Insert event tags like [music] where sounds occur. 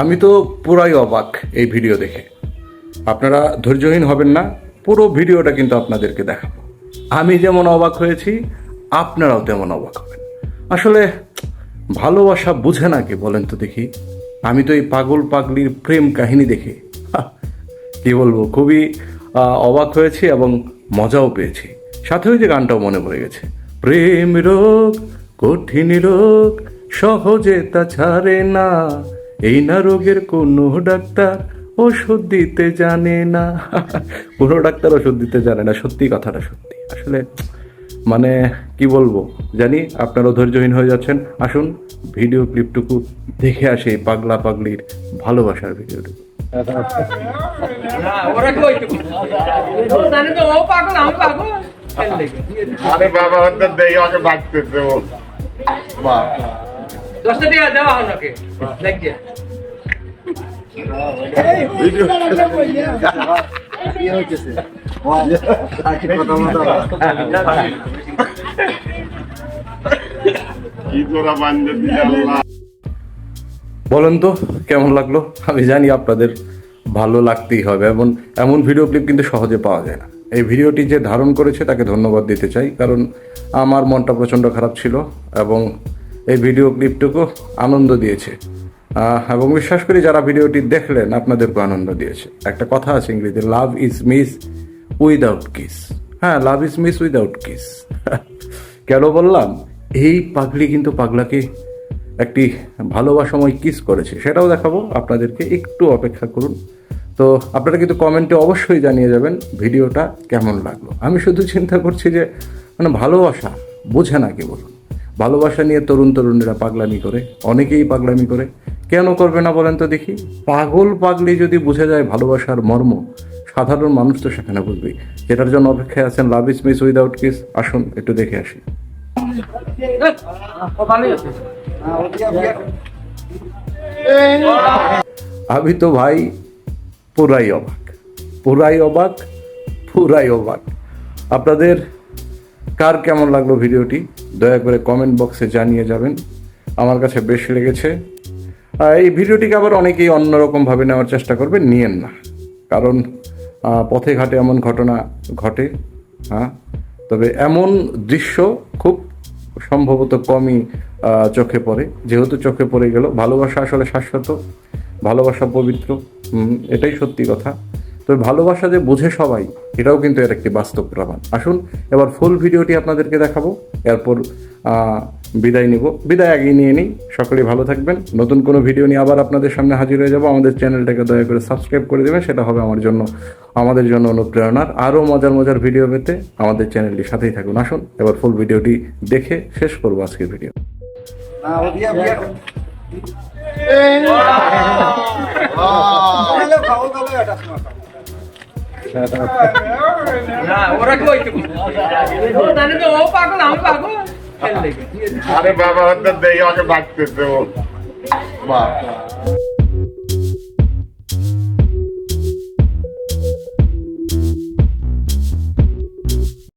আমি তো পুরাই অবাক এই ভিডিও দেখে। আপনারা ধৈর্যহীন হবেন না, পুরো ভিডিওটা কিন্তু আপনাদেরকে দেখাবো। আমি যেমন অবাক হয়েছি, আপনারাও তেমন অবাক হবেন। আসলে ভালোবাসা বুঝে না কি বলেন তো দেখি। আমি তো এই পাগল পাগলির প্রেম কাহিনী দেখে কি বলব, খুবই অবাক হয়েছি এবং মজাও পেয়েছি। সাথে ওই যে গানটাও মনে পড়ে গেছে, প্রেম রোগ কঠিন রোগ সহজে তা ছাড়ে না। এই না রোগের কোনো ডাক্তার ওষুধ দিতে জানে না। [laughs] কোনো ডাক্তার ওষুধ দিতে জানে না সত্যি কথাটা সত্যি। আসলে মানে কি বলব? জানি আপনারাও ধৈর্যহীন হয়ে যাচ্ছেন। আসুন ভিডিও ক্লিপটুকু দেখে আসি পাগলা পাগলির ভালোবাসার ভিডিওটুকু। দেখে। আরে বাবা দেই ওকে ও বাহ। দশটা টাকা দেওয়া হল দেখিয়ে বলেন তো কেমন লাগল? আমি জানি আপনাদের ভালো লাগতেই হবে এবং এমন ভিডিও ক্লিপ কিন্তু সহজে পাওয়া যায় না। এই ভিডিওটি যে ধারণ করেছে তাকে ধন্যবাদ দিতে চাই, কারণ আমার মনটা প্রচণ্ড খারাপ ছিল এবং এই ভিডিও ক্লিপটুকু আনন্দ দিয়েছে। এবং বিশ্বাস করি যারা ভিডিওটি দেখলেন আপনাদেরকে আনন্দ দিয়েছে। একটা কথা আছে ইংরেজিতে love is miss without kiss হ্যাঁ love is miss without kiss কেন বললাম? এই পাগলি কিন্তু পাগলাকে একটি ভালোবাসাময় কিস করেছে। সেটাও দেখাবো, আপনাদেরকে একটু অপেক্ষা করুন। তো আপনারা কিন্তু কমেন্টে অবশ্যই জানিয়ে যাবেন ভিডিওটা কেমন লাগল। আমি শুধু চিন্তা করছি যে মানে ভালোবাসা বোঝে না কি বলুন ভালোবাসা নিয়ে তরুণ তরুণীরা পাগলামি করে, অনেকেই পাগলামি করে। কেন করবে না বলেন তো দেখি। পাগল পাগলি যদি বুঝে যায় ভালোবাসার মর্ম, সাধারণ মানুষ তো সেখানে বুঝবেই যেটার জন্য অপেক্ষায় আছেন love is miss without kiss. আসুন, একটু দেখে আসি। আমি তো ভাই পুরাই অবাক। পুরাই অবাক পুরাই অবাক। আপনাদের কার কেমন লাগল ভিডিওটি? দয়া করে কমেন্ট বক্সে জানিয়ে যাবেন। আমার কাছে বেশ লেগেছে। এই ভিডিওটিকে আবার অনেকেই অন্যরকমভাবে নেওয়ার চেষ্টা করবেন, নিয়েন না। কারণ পথে ঘাটে এমন ঘটনা ঘটে হ্যাঁ? তবে এমন দৃশ্য খুব সম্ভবত কমই চোখে পড়ে। যেহেতু চোখে পড়ে গেল, ভালোবাসা আসলে শাশ্বত। ভালোবাসা পবিত্র। এটাই সত্যি কথা। তো ভালোবাসা যে বোঝে সবাই, এটাও কিন্তু এর একটি বাস্তব প্রমাণ। আসুন, এবার ফুল ভিডিওটি আপনাদেরকে দেখাবো। এরপর বিদায় নিব। বিদায় আগেই নিয়ে নিই। সকলেই ভালো থাকবেন। নতুন কোনো ভিডিও নিয়ে আবার আপনাদের সামনে হাজির হয়ে যাব। আমাদের চ্যানেলটাকে দয়া করে সাবস্ক্রাইব করে দেবেন। সেটা হবে আমার জন্য, আমাদের জন্য অনুপ্রেরণার আরও মজার মজার ভিডিও পেতে আমাদের চ্যানেলটি সাথেই থাকুন। আসুন, এবার ফুল ভিডিওটি দেখে শেষ করব আজকের ভিডিও আরে বাবা দেয় আমাকে ভাগতেছে ও বাহ।